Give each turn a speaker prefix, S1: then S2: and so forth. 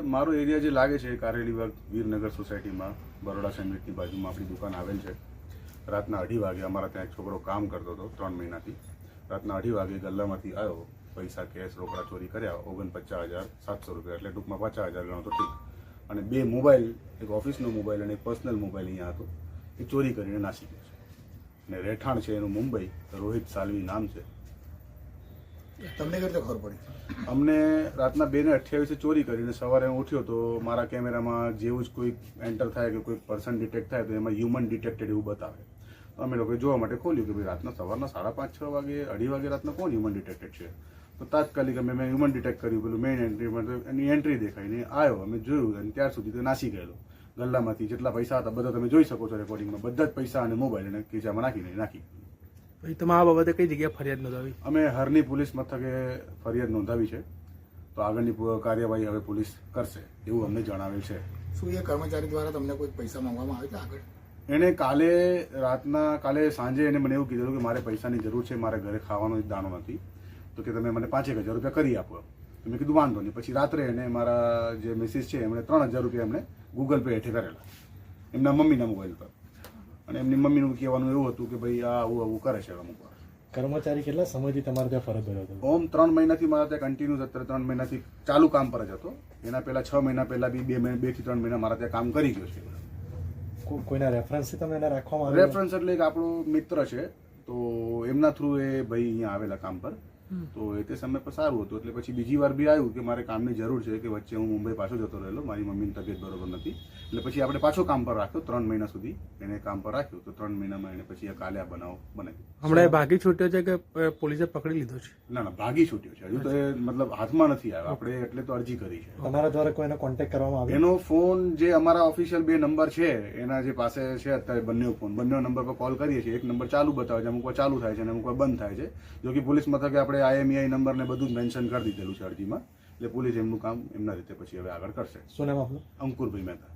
S1: મારો એરિયા જે લાગે છે કારેલી બાગ વીરનગર સોસાયટીમાં, બરોડા સેન્ડવિચની બાજુમાં આપણી દુકાન આવેલ છે. રાતના અઢી વાગે અમારા ત્યાં એક છોકરો કામ કરતો હતો ત્રણ મહિનાથી. રાતના અઢી વાગે ગલ્લામાંથી આવ્યો, પૈસા, કેશ, રોકડા, ચોરી કર્યા, ઓગણપચાસ હજાર સાતસો રૂપિયા, એટલે ટૂંકમાં પચાસ હજાર ગણો તો ઠીક. અને બે મોબાઈલ, એક ઓફિસનો મોબાઈલ અને એક પર્સનલ મોબાઈલ અહીંયા હતો, એ ચોરી કરીને નાસી ગયો છે. અને રહેઠાણ છે એનું મુંબઈ, રોહિત સાલવી નામ છે.
S2: તમને કઈ ખબર પડી.
S1: અમને રાતના બે ને અઠ્યાવીસે ચોરી કરીને સવારે હું ઉઠ્યો તો મારા કેમેરામાં જેવું જ કોઈ એન્ટર થાય કે કોઈ પર્સન ડિટેક્ટ થાય તો એમાં હ્યુમન ડિટેક્ટેડ એવું બતાવે. અમે લોકોએ જોવા માટે ખોલ્યું કે ભાઈ રાતના સવારના સાડા પાંચ, છ વાગે, અઢી વાગે રાતના કોણ હ્યુમન ડિટેક્ટેડ છે? તો તાત્કાલિક અમે મેં હ્યુમન ડિટેક્ટ કર્યું, પેલું મેઇન એન્ટ્રીમાં એની એન્ટ્રી દેખાઈને આવ્યો અમે જોયું અને ત્યાર સુધી તો નાસી ગયેલો. ગલ્લામાંથી જેટલા પૈસા હતા, બધા તમે જોઈ શકો છો રેકોર્ડિંગમાં બધા જ પૈસા અને મોબાઈલ અને ખીચામાં નાખીને નાખી.
S3: પછી તમે આ બાબતે કઈ જગ્યાએ ફરિયાદ નોંધાવી?
S1: અમે હરની પોલીસ મથકે ફરિયાદ નોંધાવી છે. તો આગળની કાર્યવાહી હવે પોલીસ કરશે એવું અમને જણાવેલ છે.
S2: શું એ કર્મચારી દ્વારા તમને કોઈ પૈસા માંગવામાં આવે છે આગળ?
S1: એણે કાલે રાતના કાલે સાંજે એને મને એવું કીધું કે મારે પૈસાની જરૂર છે મારે ઘરે ખાવાનો જ દાણો નથી. તો કે તમે મને પાંચેક હજાર રૂપિયા કરી આપો તો મેં કીધું વાંધો નહીં. પછી રાત્રે એને મારા જે મિસિસ છે એમણે ત્રણ હજાર રૂપિયા એમણે ગૂગલ પે હેઠે કરેલા. એમના મમ્મીના મોબાઈલ પર. અને એમની મમ્મીનું કહેવાનું એવું હતું કે ભાઈ આ આવું આવું કરે છે અમુક વાર.
S4: કર્મચારી કેટલા સમયથી તમારે ત્યાં ફરજ બજાવતો હતો?
S1: ઓમ ત્રણ મહિનાથી મારા ત્યાં કન્ટિન્યુ અત્યારે ત્રણ મહિનાથી ચાલુ કામ પર જ હતો. એના પહેલાં છ મહિના પહેલાં બી બે મહિના બેથી ત્રણ મહિના મારા ત્યાં કામ કરી ગયો છે.
S4: કોઈના રેફરન્સથી તમે એને રાખવામાં
S1: રેફરન્સ એટલે એક આપણો મિત્ર છે તો એમના થ્રુ એ ભાઈ અહીંયા આવેલા કામ પર. તો એ તે સમય પર સારું હતું. એટલે પછી બીજી વાર બી આવ્યું કે મારે કામની જરૂર છે કે વચ્ચે હું મુંબઈ પાછો જતો રહેલો. મારી મમ્મીની તબિયત બરોબર નથી. એટલે પછી આપણે પાછો કામ પર રાખ્યો ત્રણ મહિના સુધી એને કામ પર રાખ્યો. તો ત્રણ મહિનામાં એને પછી આ કાલે આ બનાવ બનાવ્યો
S3: હમણાં ભાગી છૂટ્યો છે કે પોલીસે પકડી લીધો છે?
S1: ના ના ભાગી છૂટ્યો છે. હજુ તો એ મતલબ હાથમાં નથી આવ્યો. આપણે એટલે તો અરજી કરી છે.
S4: અમારા દ્વારા કોઈને કોન્ટેક્ટ કરવામાં આવ્યો?
S1: એનો ફોન જે અમારા ઓફિશિયલ બે નંબર છે એના જે પાસે છે અત્યારે બંને ફોન. બંને નંબર પર કોલ કરીએ છીએ. એક નંબર ચાલુ બતાવે છે અમુક ચાલુ થાય છે અને અમુક બંધ થાય છે. જો કે પોલીસ મથકે આપણે આઈએમઈઆઈ નંબર ને બધું જ મેન્શન કરી દીધેલું છે અરજીમાં. એટલે પોલીસ એમનું કામ એમના રીતે પછી હવે આગળ કરશે.
S4: શું નામ આપણું
S1: અંકુરભાઈ મહેતા.